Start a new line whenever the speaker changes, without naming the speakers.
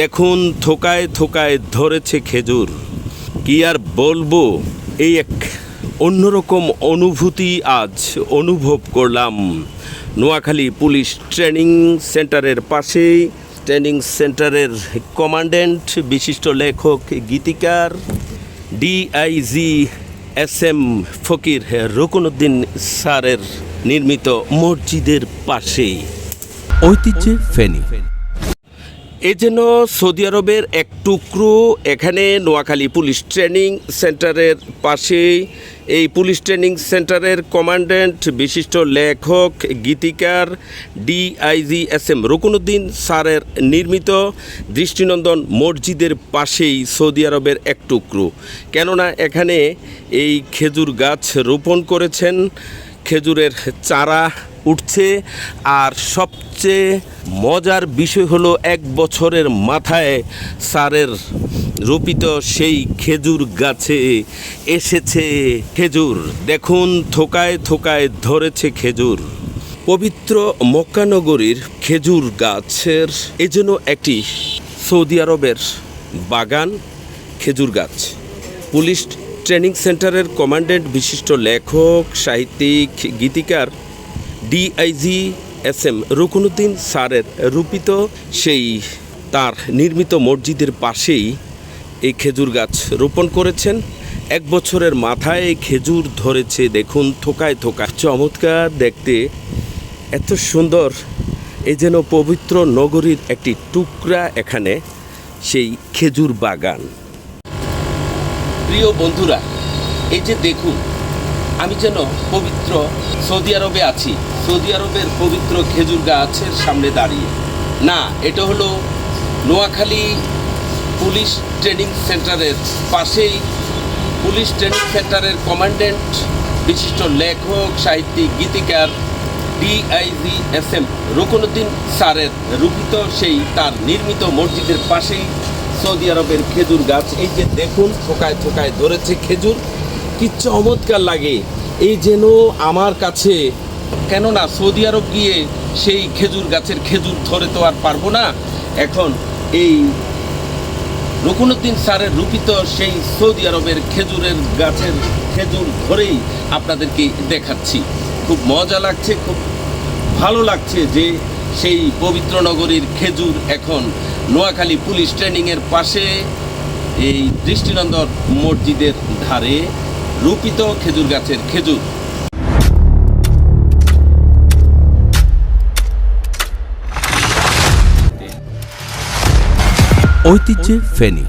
দেখুন থোকায় থোকায় ধরেছে খেজুর। কি আর বলব, এই এক অন্যরকম অনুভূতি আজ অনুভব করলাম। নোয়াখালী পুলিশ ট্রেনিং সেন্টারের পাশেই, ট্রেনিং সেন্টারের কমান্ড্যান্ট বিশিষ্ট লেখক, গীতিকার, DIG S M Fakir Rokonuddin স্যারের নির্মিত মসজিদের পাশেই।
ঐতিহ্যে ফেনী।
এ যেন সৌদি আরবের এক টুকরো এখানে নোয়াখালী পুলিশ ট্রেনিং সেন্টারের পাশে এই পুলিশ ট্রেনিং সেন্টারের কমান্ড্যান্ট, বিশিষ্ট লেখক, গীতিকার ডিআইজি এস এম রকুনুদ্দিন স্যারের নির্মিত দৃষ্টিনন্দন মসজিদের পাশেই সৌদি আরবের এক টুকরো। কেননা এখানে এই খেজুর গাছ রোপণ করেছেন। খেজুরের চারা উঠছে। আর সবচেয়ে মজার বিষয় হলো এক বছরের মাথায় স্যারের রোপিত সেই খেজুর গাছে এসেছে খেজুর। দেখুন, থোকায় থোকায় ধরেছে খেজুর। পবিত্র মক্কানগরীর খেজুর গাছের এজন্য একটি সৌদি আরবের বাগান খেজুর গাছ। পুলিশ ট্রেনিং সেন্টারের কমান্ডেন্ট, বিশিষ্ট লেখক, সাহিত্যিক, গীতিকার ডিআইজি এস এম রুকনুদ্দিন স্যারের রূপিত সেই তার নির্মিত মসজিদের পাশেই এই খেজুর গাছ রোপণ করেছেন। এক বছরের মাথায় খেজুর ধরেছে, দেখুন, থোকায় থোকায়। চমৎকার দেখতে। এত সুন্দর। এই যেন পবিত্র নগরীর একটি টুকরা এখানে সেই খেজুর বাগান। প্রিয় বন্ধুরা, এই যে দেখুন আমি যেন পবিত্র সৌদি আরবে আছি। সৌদি আরবের পবিত্র খেজুর গাছের সামনে দাঁড়িয়ে। না, এটা হলো নোয়াখালী পুলিশ ট্রেনিং সেন্টারের পাশেই পুলিশ ট্রেনিং সেন্টারের কমান্ড্যান্ট বিশিষ্ট লেখক, সাহিত্যিক, গীতিকার ডিআইজি এস এম রুকনুদ্দিন স্যারের রূপিত সেই তার নির্মিত মসজিদের পাশেই সৌদি আরবের খেজুর গাছ। এই যে দেখুন থোকায় থোকায় ধরেছে খেজুর। কি চমৎকার লাগে। এই যেন আমার কাছে। কেননা সৌদি আরব গিয়ে সেই খেজুর গাছের খেজুর ধরে তো আর পারব না। এখন এই রকুনুদ্দিন স্যারের রূপিত সেই সৌদি আরবের খেজুরের গাছের খেজুর ধরেই আপনাদেরকে দেখাচ্ছি। খুব মজা লাগছে, খুব ভালো লাগছে যে সেই পবিত্র নগরীর খেজুর এখন নোয়াখালী পুলিশ ট্রেনিংয়ের পাশে এই দৃষ্টিনন্দন মসজিদের ধারে। রূপিত খেজুর গাছের খেজুর।
ঐতিহ্যে ফেনী।